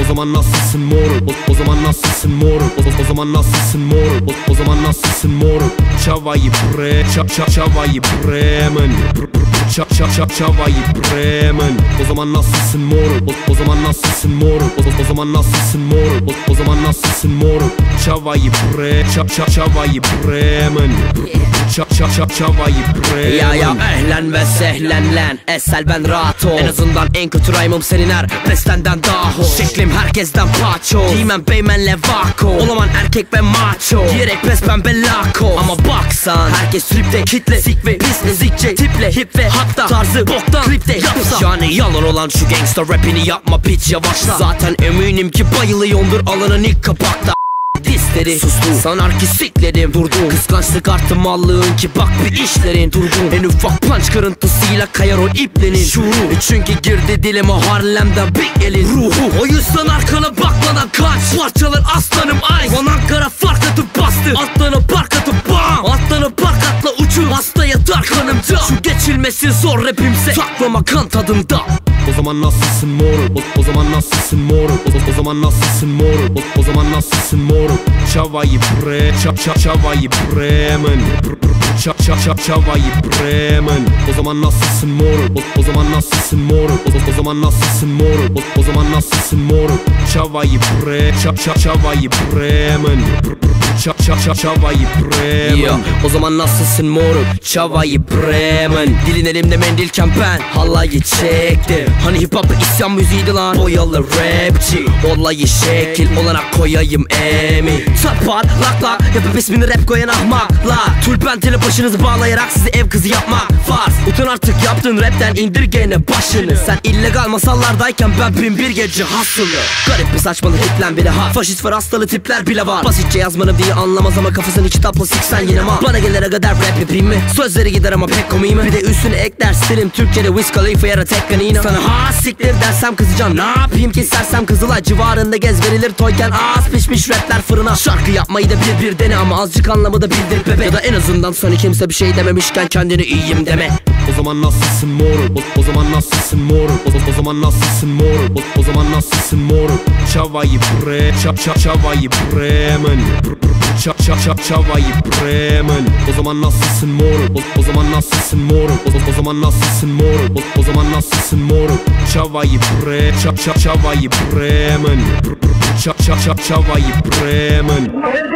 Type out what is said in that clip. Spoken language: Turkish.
O zaman nasılsın moruk o, o zaman nasılsın moruk o, o zaman nasılsın moruk o, o zaman nasılsın moruk Çavayı bre ça ça çavayı bremen ça ça ça çavayı bremen O zaman nasılsın moruk o, o zaman nasılsın moruk o, o zaman nasılsın moruk o, o zaman nasılsın moruk Çavayı bre ça ça çavayı bremen ça ça ça çavayı Ya ya ehlen ve sehlen lan. Esel ben rahat ol. En azından en kötü rhyme'ım senin her bestenden daha hoş. Şeklim herkesten paço. Giymem beymenle vako. Olaman erkek ve macho Giyerek pes pembe lako. Ama baksan herkes tripte kitle Sik ve pis ezikçe tiple hip ve hatta Tarzı boktan klipte yapsa. Yani yalan olan şu gangsta rapini yapma bitch yavaşla. Zaten eminim ki bayılıyordur alanın ilk kapakta Disleri sustu. Sanar ki siklerim durdu Kıskançlık arttı mallığın ki bak bir işlerin durgun En ufak punch kırıntısıyla kayar o iplerin Şuuru. E Çünkü girdi dilime Harlem'den big elin ruhu. O yüzden arkana bakmadan kaç. Parçalar aslanım ay. Van Ankara fark atıp bastı. Atlana park atıp bam. Atlana park atla uçur Hasta yatar kanımda Şu geçilmesi zor rapimse. Saklama kan tadında. O zaman nasılsın moruk? O, o zaman nasılsın moruk? O, o zaman nasılsın moruk? O, o zaman nasılsın moruk Çavayı bre ça ça çavayı bremen ça ça ça çavayı bremen O zaman nasılsın moruk o, o zaman nasılsın moruk o, o zaman nasılsın moruk o, o zaman nasılsın moruk Çavayı bre ça ça çavayı bremen ça ça ça çavayı bremen o zaman nasılsın moruk? Çavayı Bremen Dilin elimde mendilken ben halayı çektim. Hani hip hop isyan müziğiydi lan. Boyalı rapçi. Olayı şekil olarak koyayım emi Tapar lak lak. Yapıp ismini rap koyan ahmaklar Tülbentele başınızı bağlayarak sizi ev kızı yapmak Farz. Utan artık yaptığın rapten indir gene başını. Sen illegal masallardayken ben bin bir gece hasılı Garip bir saçmalık tiplen bile har Faşist var hastalı tipler bile var. Basitçe yazmanı diye anlamaz ama kafasını kitapla siksen yine mal Bana gelene kadar rap yapayım mı? Sözleri gider ama pek komik mi? Bir de üstüne ekler stilim Türkçe'de Wiz Khalifa ya da tek kanina. Sana ha siktir dersem kızacağım Ne yapayım ki sersem kızılay Civarında gez verilir toyken az pişmiş rapler fırına. Şarkı yapmayı da bir bir dene ama azıcık anlamı da bildir bebe. Ya da en azından sana kimse bir şey dememişken kendini iyiyim deme O zaman nasılsın moruk o, o zaman nasılsın moruk o, o zaman nasılsın moruk o, o zaman nasılsın moruk Çavayı bre ça ça çavayı bremen ça ça ça çavayı bremen O zaman nasılsın moruk o, o zaman nasılsın moruk o, o zaman nasılsın moruk o, o zaman nasılsın moruk Çavayı bre ça ça çavayı bremen ça ça ça çavayı bremen